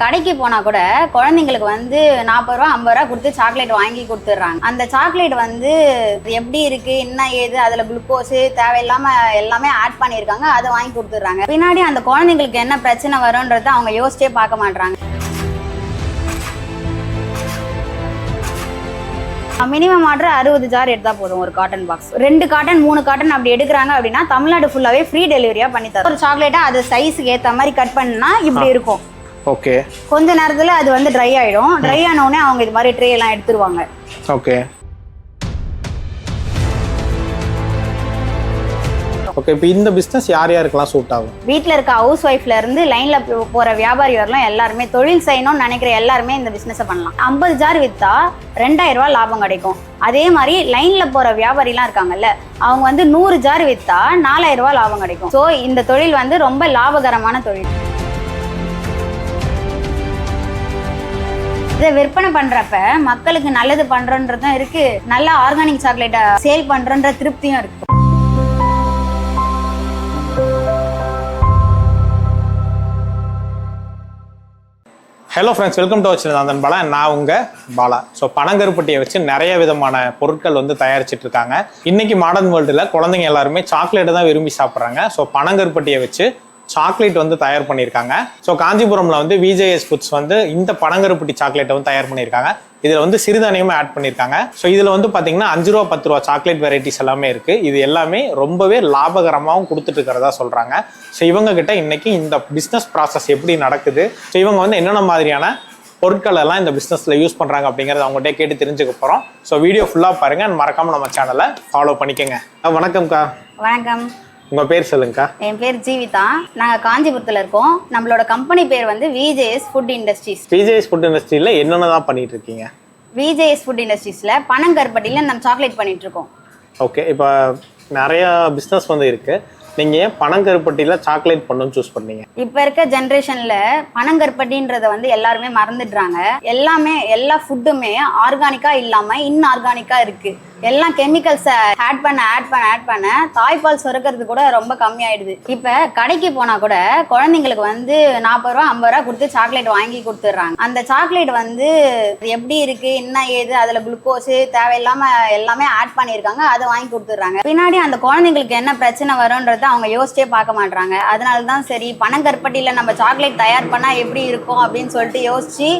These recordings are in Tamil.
கடைக்கு போனா கூட குழந்தைங்களுக்கு வந்து நாற்பது ரூபா ஐம்பது ரூபா கொடுத்து சாக்லேட் வாங்கி கொடுத்துட்றாங்க. அந்த சாக்லேட் வந்து எப்படி இருக்கு என்ன ஏது அதுல குளுக்கோஸ் தேவையில்லாம எல்லாமே ஆட் பண்ணியிருக்காங்க அதை வாங்கி கொடுத்துட்றாங்க. பின்னாடி அந்த குழந்தைங்களுக்கு என்ன பிரச்சனை வரும்ன்றத அவங்க யோசிச்சே பார்க்க மாட்றாங்க. மினிமம் ஆர்டர் அறுபது ஜார் எடுத்தா போதும் ஒரு காட்டன் பாக்ஸ் ரெண்டு காட்டன் மூணு காட்டன் அப்படி எடுக்கிறாங்க அப்படின்னா தமிழ்நாடு ஃபுல்லாவே ஃப்ரீ டெலிவரியா பண்ணி தரும் ஒரு சாக்லேட்டை அது சைஸுக்கு ஏத்த மாதிரி கட் பண்ணா இப்படி இருக்கும். ஓகே கொஞ்ச நேரத்துல அது வந்து ட்ரை ஆயிடும். ட்ரை ஆன உடனே அவங்க இது மாதிரி ட்ரே எல்லாம் எடுத்துருவாங்க. ஓகே ஓகே இப்போ இந்த பிஸ்னஸ் யார் யாருக்கெல்லாம் சூட் ஆகும்? வீட்ல இருக்க ஹவுஸ் ஒய்ஃப்ல இருந்து லைன்ல போற வியாபாரி வரலாம் எல்லாருமே. தொழில் செய்யணும்னு நினைக்கிற எல்லாருமே இந்த பிசினஸ் பண்ணலாம். ஐம்பது ஜார் வித்தா ரெண்டாயிரம் ரூபாய் லாபம் கிடைக்கும். அதே மாதிரி லைன்ல போற வியாபாரிலாம் இருக்காங்கல்ல அவங்க வந்து நூறு ஜார் வித்தா நாலாயிரம் ரூபாய் லாபம் கிடைக்கும். ஸோ இந்த தொழில் வந்து ரொம்ப லாபகரமான தொழில். இதை விற்பனை பண்றப்ப மக்களுக்கு நல்லது பண்றன்றதும் இருக்கு. நல்ல ஆர்கானிக் சாக்லேட்டை சேல் பண்றோன்ற திருப்தியும் இருக்கு. ஹலோ ஃப்ரெண்ட்ஸ் வெல்கம் டு வச்சிருந்தேன் பாலா நான் உங்க பாலா. ஸோ பனங்கருப்பட்டியை வச்சு நிறைய விதமான பொருட்கள் வந்து தயாரிச்சிட்டு இருக்காங்க. இன்னைக்கு மாடர்ன் வேர்ல்டில் குழந்தைங்க எல்லாருமே சாக்லேட்டை தான் விரும்பி சாப்பிட்றாங்க. ஸோ பனங்கருப்பட்டியை வச்சு சாக்லேட் வந்து தயார் பண்ணியிருக்காங்க. ஸோ காஞ்சிபுரம்ல வந்து விஜேஎஸ் ஃபுட்ஸ் வந்து இந்த பனங்கருப்பட்டி சாக்லேட்டை வந்து தயார் பண்ணியிருக்காங்க. இதில் வந்து சிறுதானியமும் ஆட் பண்ணியிருக்காங்க. ஸோ இதில் வந்து பார்த்தீங்கன்னா அஞ்சு ரூபா பத்து ரூபா சாக்லேட் வெரைட்டிஸ் எல்லாமே இருக்கு. இது எல்லாமே ரொம்பவே லாபகரமாகவும் கொடுத்துட்டு இருக்கிறதா சொல்றாங்க. ஸோ இவங்க கிட்ட இன்னைக்கு இந்த பிஸ்னஸ் ப்ராசஸ் எப்படி நடக்குது? ஸோ இவங்க வந்து என்னென்ன மாதிரியான பொருட்கள் எல்லாம் இந்த பிஸ்னஸில் யூஸ் பண்ணுறாங்க அப்படிங்கிறத அவங்ககிட்ட கேட்டு தெரிஞ்சுக்க போகிறோம் ஸோ வீடியோ ஃபுல்லாக பாருங்க. மறக்காமல் மறக்காம நம்ம சேனலை ஃபாலோ பண்ணிக்கோங்க. வணக்கம்க்கா. வணக்கம். உங்கள் பேர் சொல்லுங்கக்கா. என் பேர் ஜீவிதா. நாங்க காஞ்சிபுரத்துல இருக்கோம். நம்மளோட கம்பெனி பேர் வந்து VJS food industries VJS food இண்டஸ்ட்ரியில் என்னென்ன தான் பண்ணிட்டு இருக்கீங்க விஜேஎஸ் ஃபுட் இண்டஸ்ட்ரீஸ்ல பனங்கருப்பட்டியில நம்ம சாக்லேட் பண்ணிட்டு இருக்கோம் ஓகே இப்போ நிறையா பிஸ்னஸ் வந்து இருக்கு. நீங்கள் ஏன் பனங்கருப்பட்டியில் சாக்லேட் பண்ணணும்னு சூஸ் பண்ணீங்க? இப்ப இருக்க ஜென்ரேஷன்ல பனங்கருப்பட்டின்றத வந்து எல்லாருமே மறந்துடுறாங்க. எல்லாமே எல்லா ஃபுட்டுமே ஆர்கானிக்கா இல்லாம இன்ஆர்கானிக்கா இருக்கு. எல்லாம் கெமிக்கல்ஸை ஆட் பண்ண ஆட் பண்ண ஆட் பண்ண தாய்ப்பால் சுரக்கிறது கூட ரொம்ப கம்மியாயிடுது. இப்போ கடைக்கு போனால் கூட குழந்தைங்களுக்கு வந்து நாற்பது ரூபா ஐம்பது ரூபா கொடுத்து சாக்லேட் வாங்கி கொடுத்துட்றாங்க. அந்த சாக்லேட் வந்து எப்படி இருக்கு என்ன ஏது அதில் குளுக்கோஸ் தேவையில்லாம எல்லாமே ஆட் பண்ணியிருக்காங்க அதை வாங்கி கொடுத்துட்றாங்க. பின்னாடி அந்த குழந்தைங்களுக்கு என்ன பிரச்சனை வரும்ன்றத அவங்க யோசிச்சே பார்க்க மாட்றாங்க. அதனால தான் சரி பனங்கற்பட்டியில் நம்ம சாக்லேட் தயார் பண்ணால் எப்படி இருக்கும் அப்படின்னு சொல்லிட்டு யோசிச்சு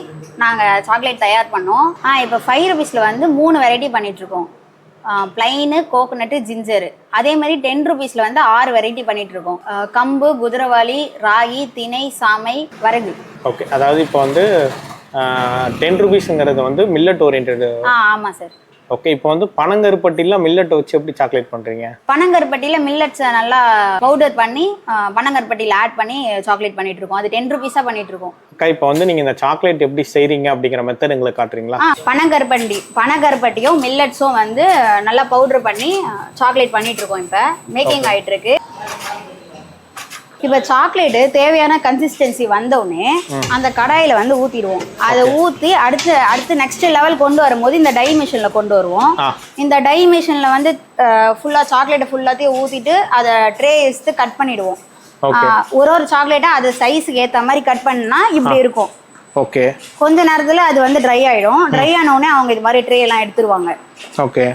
நாங்கள் சாக்லேட் தயார் பண்ணோம். இப்போ ஃபைவ் ருபீஸில் வந்து மூணு வெரைட்டி பண்ணிட்டு இருக்கோம். பிளைனு கோகோனட்டு ஜிஞ்சரு அதே மாதிரி டென் ருபீஸ்ல வந்து ஆறு வெரைட்டி பண்ணிட்டு இருக்கோம் கம்பு குதிரவாளி ராகி திணை சாமை வரகு. ஓகே அதாவது இப்போ வந்து டென் ருபீஸுங்கிறது வந்து மில்லட் ஓரியன்ட் ஆ ஆமா சார் ஓகே இப்போ வந்து பனங்கருப்பட்டியில் மில்லட் வச்சு எப்படி சாக்லேட் பண்ணுறீங்க பனங்கருப்பட்டியில மில்லட்ஸ் நல்லா பவுடர் பண்ணி பனங்கருப்பட்டியில ஆட் பண்ணி சாக்லேட் பண்ணிட்டு இருக்கோம். அது டென் ருபீஸா பண்ணிட்டு இருக்கோம். அக்கா இப்போ வந்து நீங்கள் இந்த சாக்லேட் எப்படி செய்கிறீங்க அப்படிங்கிற மெத்தட் எங்களுக்கு காட்டுறீங்களா? பனங்கருப்பண்டி பனங்கருப்பட்டியும் மில்லட்ஸும் வந்து நல்லா பவுடர் பண்ணி சாக்லேட் பண்ணிட்டு இருக்கோம் இப்போ. மேக்கிங் ஆயிட்டு இருக்கு. இப்போ சாக்லேட்டு தேவையான கன்சிஸ்டன்சி வந்தவுடனே அந்த கடாயில வந்து ஊத்திடுவோம். அதை ஊத்தி அடுத்து அடுத்து நெக்ஸ்ட் லெவல் கொண்டு வரும்போது இந்த டை மிஷின்ல கொண்டு வருவோம். இந்த டை மிஷின்ல வந்து ஃபுல்லா சாக்லேட்டை ஃபுல்லாத்தையும் ஊத்திட்டு அதை ட்ரே எடுத்து கட் பண்ணிடுவோம். ஒரு ஒரு சாக்லேட்டா அது சைஸுக்கு ஏத்த மாதிரி கட் பண்ணா இப்படி இருக்கும். ஓகே கொஞ்ச நேரத்துல அது வந்து ட்ரை ஆயிடும். ட்ரை ஆன உடனே அவங்க இது மாதிரி ட்ரே எல்லாம் எடுத்துருவாங்க. ஓகே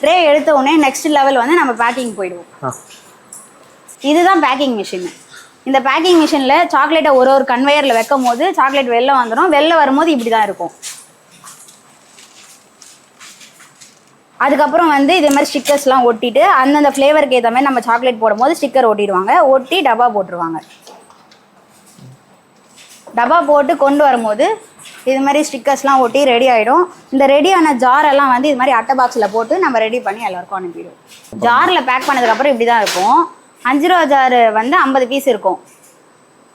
ட்ரே எடுத்த உடனே நெக்ஸ்ட் லெவல் வந்து நம்ம பேக்கிங் போயிடுவோம். இதுதான் பேக்கிங் மிஷின் இந்த பேக்கிங் மிஷினில் சாக்லேட்டை ஒரு ஒரு கன்வேயரில் வைக்கும் போது சாக்லேட் வெளில வந்துடும் வெளில வரும்போது இப்படி தான் இருக்கும். அதுக்கப்புறம் வந்து இதே மாதிரி ஸ்டிக்கர்ஸ்லாம் ஒட்டிட்டு அந்தந்த ஃப்ளேவருக்கு ஏற்ற மாதிரி நம்ம சாக்லேட் போடும்போது ஸ்டிக்கர் ஒட்டிடுவாங்க. ஒட்டி டப்பா போட்டுருவாங்க. டப்பா போட்டு கொண்டு வரும்போது இது மாதிரி ஸ்டிக்கர்ஸ்லாம் ஒட்டி ரெடி ஆகிடும் இந்த ரெடியான ஜார் எல்லாம் வந்து இது மாதிரி அட்டை பாக்ஸில் போட்டு நம்ம ரெடி பண்ணி எல்லாருக்கும் அனுப்பிடுவோம் ஜாரில் பேக் பண்ணதுக்கப்புறம் இப்படி தான் இருக்கும். அஞ்சு ரூபா ஜார் வந்து ஐம்பது பீஸ் இருக்கும்.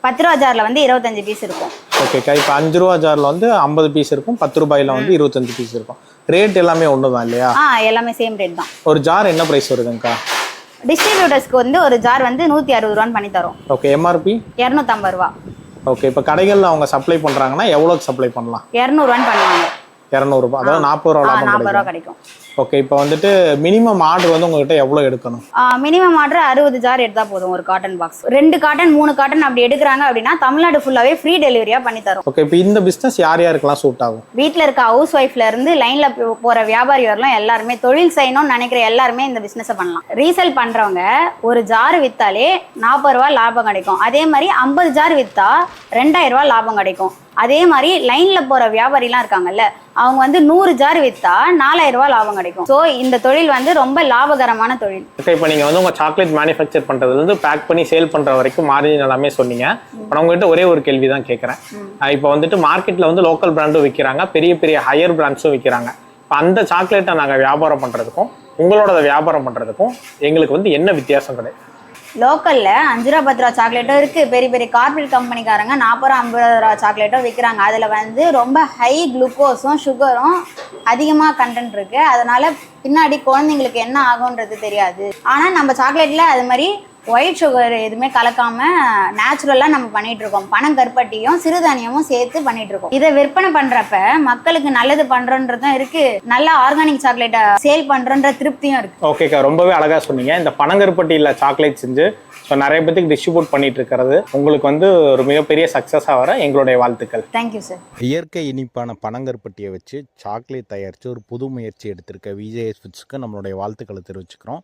பத்து ரூபா ஜாரில் வந்து இருபத்தஞ்சு பீஸ் இருக்கும். ஓகேக்கா இப்போ அஞ்சு ரூபா ஜாரில் வந்து ஐம்பது பீஸ் இருக்கும் பத்து ரூபாயில வந்து இருபத்தஞ்சு பீஸ் இருக்கும். ரேட் எல்லாமே ஒன்று தான் இல்லையா? ஆ எல்லாமே சேம் ரேட் தான். ஒரு ஜார் என்ன ப்ரைஸ் வருதுங்கக்கா? டிஸ்ட்ரிபியூட்டர்ஸ்க்கு வந்து ஒரு ஜார் வந்து நூற்றி அறுபது ரூபான்னு பண்ணி தரோம். ஓகே எம்ஆர்பி இரநூத்தம்பது ரூபா. ஓகே இப்போ கடைகளில் அவங்க சப்ளை பண்ணுறாங்கன்னா எவ்வளோக்கு சப்ளை பண்ணலாம்? இரநூறுவான்னு பண்ணுவாங்க. இரநூறுபா அதாவது நாற்பது ரூபா லாபம் கிடைக்கும். ஓகே இப்போ வந்துட்டு மினிமம் ஆர்டர் வந்து உங்ககிட்ட எவ்வளோ எடுக்கணும்? மினிமம் ஆர்டர் அறுபது ஜார் எடுத்தா போதும் ஒரு காட்டன் பாக்ஸ் ரெண்டு காட்டன் மூணு காட்டன் அப்படி எடுக்கிறாங்க அப்படின்னா தமிழ்நாடு ஃபுல்லாவே ஃப்ரீ டெலிவரியா பண்ணி தரும். ஓகே இப்போ இந்த பிஸ்னஸ் யார் யாருக்கெல்லாம் சூட் ஆகும்? வீட்டில் இருக்க ஹவுஸ் ஒய்ஃப்ல இருந்து லைன்ல போற வியாபாரி வரலாம் எல்லாருமே தொழில் செய்யணும்னு நினைக்கிற எல்லாருமே இந்த பிசினஸ் பண்ணலாம். ரீசேல் பண்றவங்க ஒரு ஜார் வித்தாலே நாற்பது ரூபா லாபம் கிடைக்கும். அதே மாதிரி ஐம்பது ஜார் வித்தா ரெண்டாயிரம் ரூபா லாபம் கிடைக்கும். அதே மாதிரி லைன்ல போற வியாபாரிலாம் இருக்காங்கல்ல அவங்க வந்து நூறு ஜார் வித்தா நாலாயிரம் ரூபாய் லாபம் கிடைக்கும். ஸோ இந்த தொழில் வந்து ரொம்ப லாபகரமான தொழில். ஓகே இப்போ நீங்கள் வந்து உங்கள் சாக்லேட் மேனுஃபேக்சர் பண்ணுறதுலேருந்து பேக் பண்ணி சேல் பண்ணுற வரைக்கும் மார்ஜின் எல்லாமே சொன்னீங்க. இப்போ நான் உங்ககிட்ட ஒரே ஒரு கேள்வி தான் கேட்குறேன். இப்போ வந்துட்டு மார்க்கெட்டில் வந்து லோக்கல் பிராண்டும் விற்கிறாங்க பெரிய பெரிய ஹையர் பிராண்ட்ஸும் விற்கிறாங்க இப்போ அந்த சாக்லேட்டை நாங்கள் வியாபாரம் பண்ணுறதுக்கும் உங்களோட வியாபாரம் பண்ணுறதுக்கும் எங்களுக்கு வந்து என்ன வித்தியாசம் கிடையாது லோக்கல்ல அஞ்சு ரூபா பத்து ரூபா சாக்லேட்டும் இருக்கு. பெரிய பெரிய கார்பரேட் கம்பெனிக்காரங்க நாற்பது ரூபா ஐம்பது ரூபா சாக்லேட்டும் விற்கிறாங்க அதுல வந்து ரொம்ப ஹை குளுக்கோஸும் சுகரும் அதிகமாக கண்டென்ட் இருக்கு. அதனால பின்னாடி குழந்தைங்களுக்கு என்ன ஆகுன்றது தெரியாது. ஆனா நம்ம சாக்லேட்ல அது மாதிரி ஒயிட் சுகர் எதுவுமே கலக்காம நேச்சுரலாக நம்ம பண்ணிட்டு இருக்கோம். பனம் கருப்பட்டியும் சிறுதானியமும் சேர்த்து பண்ணிட்டு இருக்கோம். இதை விற்பனை பண்றப்ப மக்களுக்கு நல்லது பண்றோன்றதும் இருக்கு. நல்ல ஆர்கானிக் சாக்லேட்டை சேல் பண்றோன்ற திருப்தியும் இருக்கு. ஓகேக்கா ரொம்பவே அழகாக சொன்னீங்க. இந்த பனங்கருப்பட்டியில் சாக்லேட் செஞ்சு ஸோ நிறைய பேத்துக்கு டிஸ்ட்ரிபியூட் பண்ணிட்டு இருக்கிறது உங்களுக்கு வந்து ஒரு மிகப்பெரிய சக்ஸஸாக வர எங்களுடைய வாழ்த்துக்கள். தேங்க்யூ சார் இயற்கை இனிப்பான பனங்கருப்பட்டியை வச்சு சாக்லேட் தயாரித்து ஒரு புது முயற்சி எடுத்திருக்க விஜேஎஸ் ஃபுட்ஸ்க்கு நம்மளுடைய வாழ்த்துக்களை தெரிவிச்சுக்கிறோம்.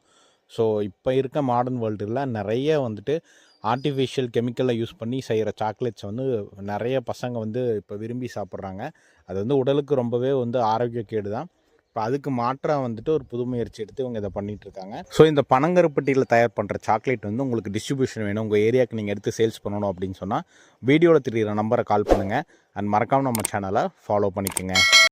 ஸோ இப்போ இருக்க மாடர்ன் வேர்ல்டில் நிறைய வந்துட்டு ஆர்டிஃபிஷியல் கெமிக்கலை யூஸ் பண்ணி செய்கிற சாக்லேட்ஸ் வந்து நிறைய பசங்க வந்து இப்போ விரும்பி சாப்பிட்றாங்க. அது வந்து உடலுக்கு ரொம்பவே வந்து ஆரோக்கியக்கேடு தான். இப்போ அதுக்கு மாற்றாக வந்துட்டு ஒரு புது முயற்சி எடுத்து இவங்க இதை பண்ணிகிட்ருக்காங்க இருக்காங்க. ஸோ இந்த பனங்கருப்பட்டியில் தயார் பண்ணுற சாக்லேட் வந்து உங்களுக்கு டிஸ்ட்ரிபியூஷன் வேணும். உங்கள் ஏரியாவுக்கு நீங்கள் எடுத்து சேல்ஸ் பண்ணணும் அப்படின்னு சொன்னால் வீடியோவில் தெரிகிற நம்பரை கால் பண்ணுங்கள் அண்ட் மறக்காமல் நம்ம சேனலை ஃபாலோ பண்ணிக்கோங்க.